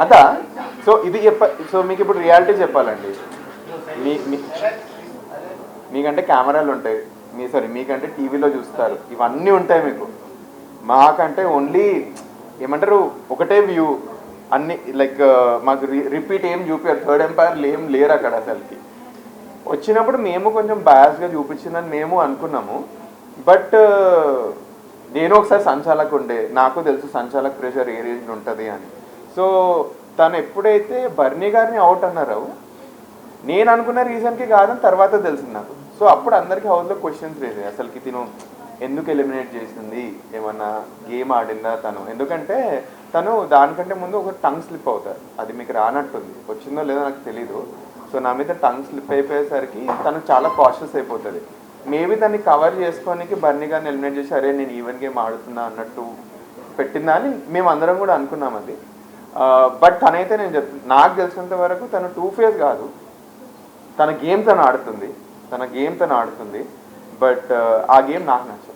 అదా? సో ఇది చెప్ప సో మీకు ఇప్పుడు రియాలిటీ చెప్పాలండి. మీ మీకంటే కెమెరాలు ఉంటాయి. మీ సారీ మీకంటే టీవీలో చూస్తారు. ఇవన్నీ ఉంటాయి మీకు. మాకంటే ఓన్లీ ఏమంటారు ఒకటే వ్యూ అన్ని లైక్ మాకు రిపీట్ ఏం చూపారు థర్డ్ ఎంపైర్లు ఏం లేరు అక్కడ అసలుకి. వచ్చినప్పుడు మేము కొంచెం బయాస్గా చూపించిందని మేము అనుకున్నాము. బట్ నేను ఒకసారి సంచాలక్ ఉండే నాకు తెలుసు సంచాలక్ ప్రెషర్ ఏ రేంజ్ ఉంటుంది అని. సో తను ఎప్పుడైతే బర్నీ గారిని అవుట్ అన్నారో నేను అనుకున్న రీజన్కి కాదని తర్వాత తెలిసింది నాకు. సో అప్పుడు అందరికీ హౌస్లో క్వశ్చన్స్ రేసాయి అసలుకి తిను ఎందుకు ఎలిమినేట్ చేసింది? ఏమన్నా గేమ్ ఆడిందా తను? ఎందుకంటే తను దానికంటే ముందు ఒక టంగ్ స్లిప్ అవుతారు. అది మీకు రానట్టుంది. వచ్చిందో లేదో నాకు తెలీదు. సో నా మీద టంగ్ స్లిప్ అయిపోయేసరికి తను చాలా కాషియస్ అయిపోతుంది. మేబీ దాన్ని కవర్ చేసుకోనికి బర్నీ గారిని ఎలిమినేట్ చేసి అరే నేను ఈవెన్ గేమ్ ఆడుతున్నా అన్నట్టు పెట్టిందా అని మేము అందరం కూడా అనుకున్నాం అది. బట్ తనైతే నేను చెప్తాను నాకు తెలిసినంత వరకు తను టూ ఫేస్ కాదు. తన గేమ్ తను ఆడుతుంది. తన గేమ్ తను ఆడుతుంది. బట్ ఆ గేమ్ నాకు నచ్చదు.